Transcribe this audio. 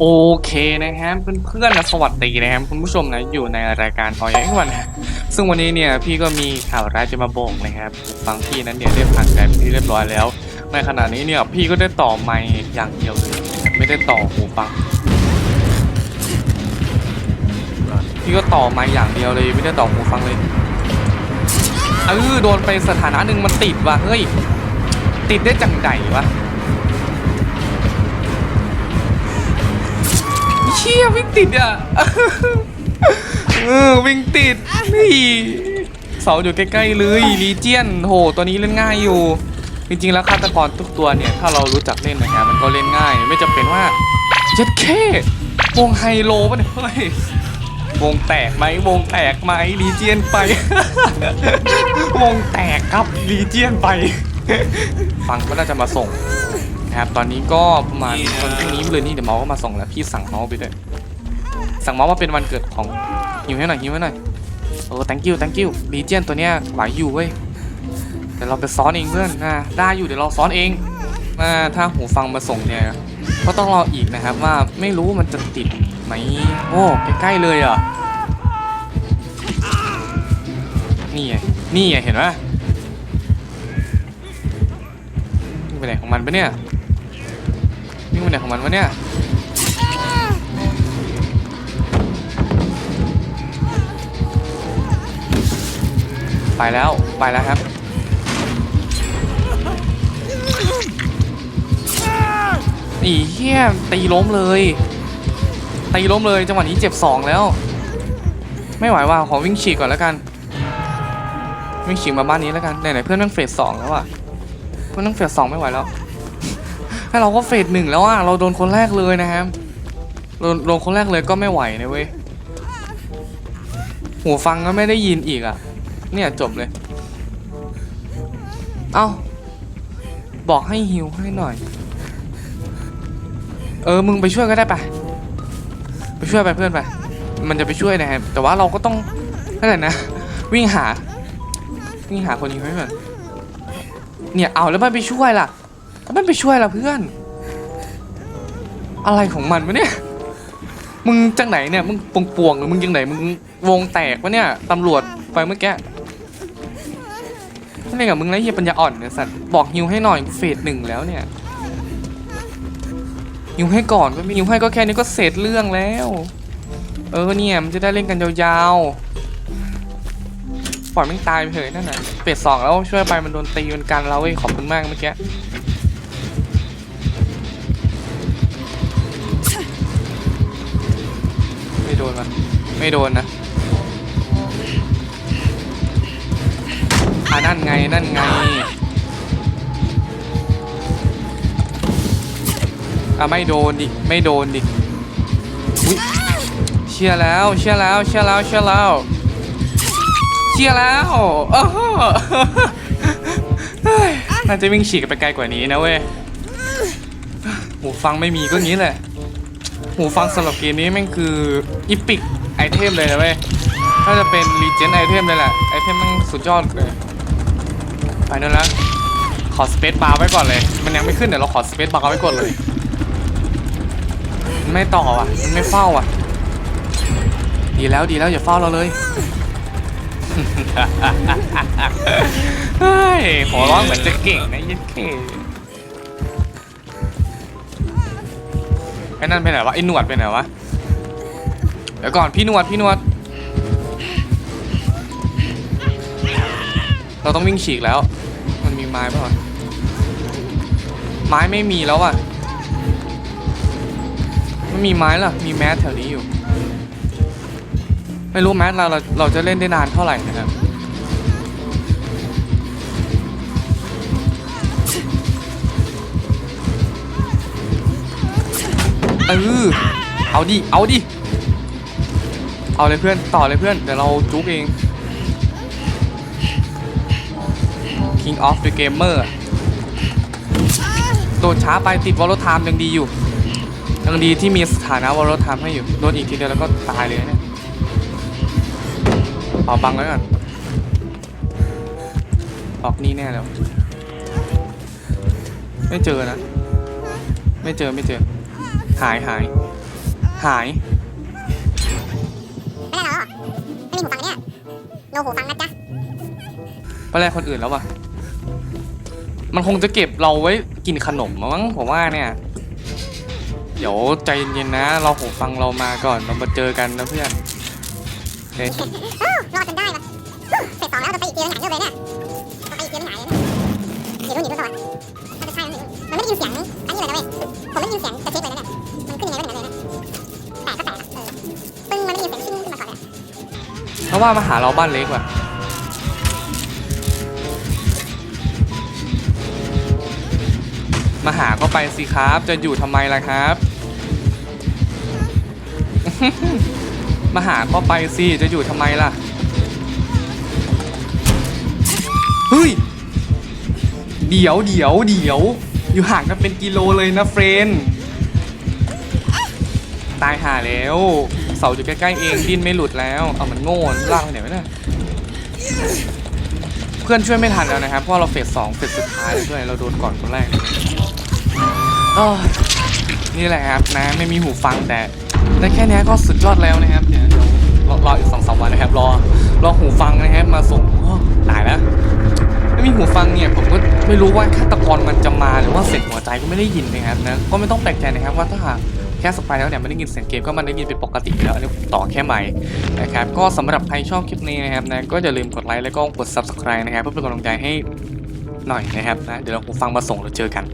โอเคนะครับเพื่อนๆนะสวัสดีนะครับคุณผู้ชมนะอยู่ในรายการออยไอ้วันนะซึ่งวันนี้เนี่ยพี่ก็มีข่าวร้ายจะมาบอกนะครับฟังพี่นั้นเนี่ยได้ผ่านใจเป็นที่เรียบร้อยแล้ว ในขณะนี้เนี่ยพี่ก็ได้ต่อไมค์อย่างเดียวเลยนะครับไม่ได้ต่อหูฟัง พี่ก็ต่อไมค์อย่างเดียวเลยไม่ได้ต่อหูฟังเลยเออโดนไปสถานะหนึ่งมันติดว่ะเฮ้ยติดได้จังใดวะ ชี่ยวิ่งติดอะเออวิ่งติดนี่เสาอยู่ใกล้ๆเลยลีเจียนโหตัวนี้เล่นง่ายอยู่ จริงๆแล้วฆาตกรทุกตัวเนี่ย ถ้าเรารู้จักเล่นนะครับมันก็เล่นง่าย ไม่จำเป็นว่าเจ็ดเควงไฮโลป่ะเนี่ยเฮ้ยวงแตกไหมวงแตกไหมลีเจียนไป วงแตกครับลีเจียนไป ฟังก็น่าจะมาส่ง นะครับตอนนี้ก็ประมาณวันพรุ่งนี้เลยนี่เดี๋ยวเมาส์ก็มาส่งแล้วพี่สั่งเมาส์ไปด้วยสั่งเมาส์มาเป็นวันเกิดของหิวให้หน่อยหิวให้หน่อยโอ้ thank you thank you ลีเจียนตัวเนี้ยไหวอยู่เว้ยเดี๋ยวเราไปซ้อนเองเพื่อนนะได้อยู่เดี๋ยวเราซ้อนเองนะถ้าหูฟังมาส่งเนี่ยก็ต้องรออีกนะครับว่าไม่รู้มันจะติดไหมโอ้ใกล้ๆเลยอะนี่ไงนี่ไงเห็นไหมไปไหนของมันปะเนี่ย ไปไหนของมันวะเนี่ยไปแล้วไปแล้วครับ อีเหี้ยตีล้มเลย ตีล้มเลยจังหวะนี้เจ็บสองแล้ว ไม่ไหวว่ะขอวิ่งฉีกก่อนแล้วกัน วิ่งฉีกมาบ้านนี้แล้วกันไหนๆเพื่อนนั่งเฟสสองแล้วอะเพื่อนนั่งเฟสสองไม่ไหวแล้ว ให้เราก็เฟสหนึ่งแล้วอะเราโดนคนแรกเลยนะครับโดนโดนคนแรกเลยก็ไม่ไหวนะเว้ยหูฟังก็ไม่ได้ยินอีกอะ เนี่ยจบเลย เอ้า บอกให้ฮิวให้หน่อย เออ มึงไปช่วยก็ได้ปะไปช่วยไปเพื่อนไป มันจะไปช่วยนะครับ แต่ว่าเราก็ต้องนั่นแหละนะ วิ่งหา วิ่งหาคนนี้ไว้ก่อนเนี่ย เอาแล้วมันไปช่วยล่ะ แล้วมันไปช่วยล่ะเพื่อน อะไรของมันวะเนี่ย มึงจังไหนเนี่ย มึงปวงปวงหรือมึงจังไหน มึงวงแตกวะเนี่ยตำรวจไปเมื่อกี้ไม่เล่นกับมึงนะเฮียปัญญาอ่อนเนี่ยสัตว์บอกฮิวให้หน่อยเฟสหนึ่งแล้วเนี่ยฮิวให้ก่อนก็ไม่ฮิวให้ก็แค่นี้ก็เสร็จเรื่องแล้ว เออเนี่ยมันจะได้เล่นกันยาวๆปล่อยมันตายไปเถอะนั่นน่ะเฟสสองแล้วช่วยไปมันโดนตีมันกันเราเว้ยขอบคุณมากเมื่อกี้ ไม่โดนมันไม่โดนนะอ่านั่นไงนั่นไงอะไม่โดนดิไม่โดนดิเชียแล้วเชียแล้วเชียแล้วเชียแล้วเชียแล้วโอ้โหน่าจะวิ่งฉีกไปไกลกว่านี้นะเว้ยหูฟังไม่มีก็งี้แหละ หูฟังสำหรับเกมนี้แม่งคืออีพิกไอเทมเลยนะเว้ยถ้าจะเป็นรีเจนไอเทมเลยแหละ ไอเทมมันสุดยอดเลย ไปนั่นละขอสเปซบาร์ไว้ก่อนเลย มันยังไม่ขึ้นเดี๋ยวเราขอสเปซบาร์ไว้ก่อนเลย ไม่ต่อว่ะ มันไม่เฝ้าว่ะ ดีแล้วดีแล้วอย่าเฝ้าเราเลยเฮ้ยขอร้องเหมือนจะเก่งนะยันเค ไอ้นั่นไปไหนวะไอ้หนวดไปไหนวะเดี๋ยวก่อนพี่หนวดพี่หนวด เราต้องวิ่งฉีกแล้ว มันมีไม้ป่ะวะไม้ไม่มีแล้วอะไม่มีไม้ล่ะมีแมสแถวนี้อยู่ ไม่รู้แมสเราเราเราจะเล่นได้นานเท่าไหร่นะครับ เออเอาดิ เอาดิ เอาเลยเพื่อน ต่อเลยเพื่อน เดี๋ยวเราจุกเอง King of the Gamer โดนช้าไปติดวอลโลไทม์ยังดีอยู่ยังดีที่มีสถานะวอลโลไทม์ให้อยู่ โดนอีกทีเดียวแล้วก็ตายเลยนะเนี่ยขอบังไว้ก่อนออกนี่แน่แล้ว ไม่เจอนะ ไม่เจอไม่เจอ หายหาย หาย ไม่ได้เหรอ ไม่มีหูฟังเนี่ยโนหูฟังนะจ๊ะไปแรกคนอื่นแล้ววะมันคงจะเก็บเราไว้กินขนมมั้งผมว่าเนี่ย เดี๋ยวใจเย็นๆนะ เราหูฟังเรามาก่อนเรามาเจอกันนะเพื่อนโอเคโอ้รอดจนได้ปะเสร็จสองแล้วจะไปอีกเกียร์หายเยอะเลยเนี่ยไปอีกเกียร์หายเลยเนี่ยหนีรุ่นหนีรุ่นต่อมันจะใช่มันไม่ได้ยินเสียงอันนี้เลยนะเว้ยผมไม่ได้ยินเสียงกระซิบเลย เพราว่ามาหาเราบ้านเล็กว่ะมาหาก็ไปสิครับ จะอยู่ทำไมล่ะครับ มาหาก็ไปสิ จะอยู่ทำไมล่ะ เฮ้ย เดี๋ยวเดี๋ยวเดี๋ยว อยู่ห่างกันเป็นกิโลเลยนะเฟรน ตายหาแล้ว เสาอยู่ใกล้ๆเองดิ้นไม่หลุดแล้ว เอามันโง่ลากไปไหนวะเนี่ยเพื่อนช่วยไม่ทันแล้วนะครับเพราะเราเฟสสองเฟสสุดท้ายแล้วด้วยเราโดนก่อนคนแรกนี่แหละครับนะไม่มีหูฟังแต่แต่แค่นี้ก็สุดยอดแล้วนะครับเดี๋ยวรอรออีกสองสามวันนะครับรอรอหูฟังนะครับมาส่งอ้อตายแล้วไม่มีหูฟังเนี่ยผมก็ไม่รู้ว่าฆาตกรมันจะมาหรือว่าเสียงหัวใจก็ไม่ได้ยินนะครับนะก็ไม่ต้องแปลกใจนะครับว่าถ้าหาก ค่สไปแล้วเนี่ยไม่ได้ยินเสียงเกมก็มันได้ยินเป็นปกติอยู่แล้วอันนี้ต่อแค่ใหม่นะครับก็สำหรับใครชอบคลิปนี้นะครับนะก็อย่าลืมกดไลค์แล้วก็กด subscribe นะครับเพื่อเป็นกำลังใจให้หน่อยนะครับนะเดี๋ยวเราฟังมาส่งแล้วเจอกัน